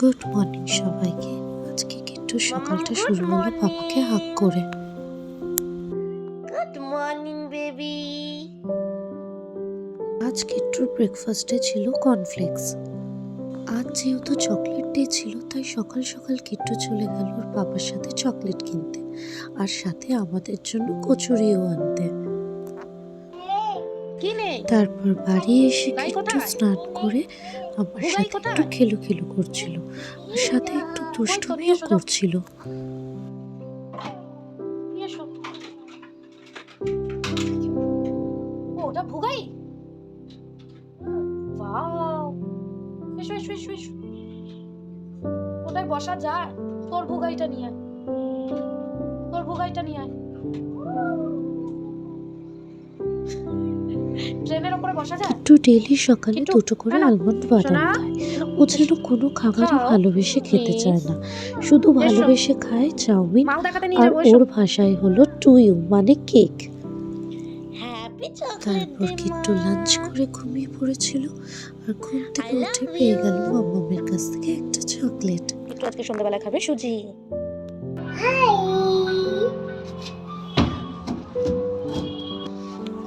Good morning সবাইকে। আজকে কিট্টু সকালটা শুরু হলো বাবাকে হাক করে। Good morning baby. আজ কিট্টুর ব্রেকফাস্টে ছিল কর্নফ্লেক্স আজ যেহেতু চকলেট ডে ছিল তাই সকাল সকাল কিট্টু চলে গেল ওর বাবার সাথে চকলেট কিনতে। আর সাথে আমাদের জন্য কচুরিও আনতে। তারপর বাড়ি এসে কিট্টু স্নান করে আমার সাথে একটু খেলু খেলু করছিল। আর সাথে একটু দুষ্টুমিও করছিল। ওটা ভুগাই? ওটাই বসা যায়? তোর ভুগাইটা নিয়ে তোর ভুগাইটা নিয়ে একটু ডেলি সকালে দুটো করে আলমন্ড বাদাম খায়। ও যেন কোনো খাবারই ভালোবেসে খেতে চায় না। শুধু ভালোবেসে খায় চাউমিন আর ওর ভাষায় হলো টুইউ মানে কেক। হ্যাপি তারপর কিট্টু লাঞ্চ করে ঘুমিয়ে পড়েছিল আর ঘুম থেকে উঠে পেয়ে গেল মাম্মামের কাছ থেকে একটা চকলেট। একটু আজকে সন্ধ্যাবেলা খাবে সুজি।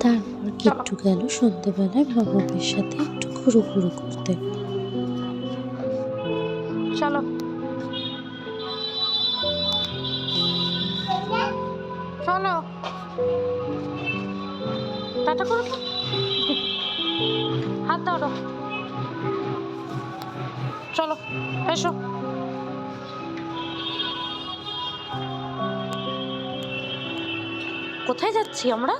তারপর কিট্টু গেল সন্ধ্যেবেলায় মাম্মামের সাথে একটু ঘুরু ঘুরু করতে। চলো। চলো। টাটা করো। হাত দাও চলো, এসো। কোথায় যাচ্ছি আমরা?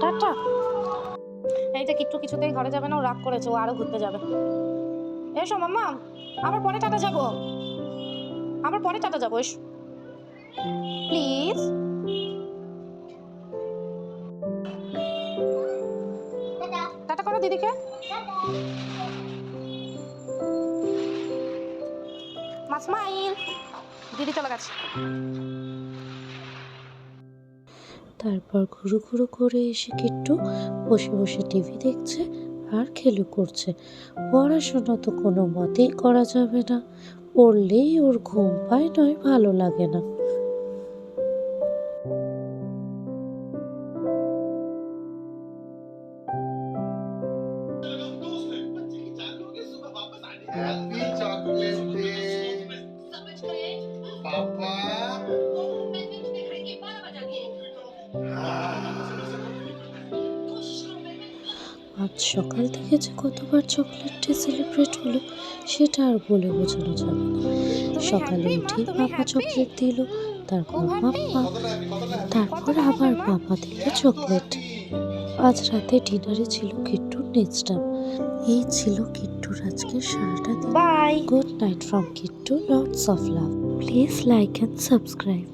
টাটা। এই যে কিট্টু কিছুতেই ঘরে যাবে না? ও রাগ করেছে, ও আরও ঘুরতে যাবে। এসো মাম্মা আবার পরে টাটা যাব। আবার পরে টাটা যাব, এসো। প্লিজ। টাটা করো দিদিকে। মাসমাইল দিদি চলে গেছে। তারপর ঘুরু ঘুরু করে এসে কিট্টু বসে বসে টিভি দেখছে আর খেলু করছে। পড়াশোনা তো কোনো মতেই করা যাবে না। পড়লেই ওর ঘুম পায় নয় ভালো লাগে না। Papa. আজ সকাল থেকে যে কতবার চকলেট ডে সেলিব্রেট হলো সেটা আর বলে বোঝানো যাবে না সকালে উঠে পাপা চকলেট দিল তারপর মাম্মা তারপর আবার পাপা দিল চকলেট আজ রাতে ডিনারে ছিল কিট্টুর নেক্সটাম এই ছিল কিট্টুর আজকে সারাটা দিন Good night from Kittu. Lots of love. Please like and subscribe.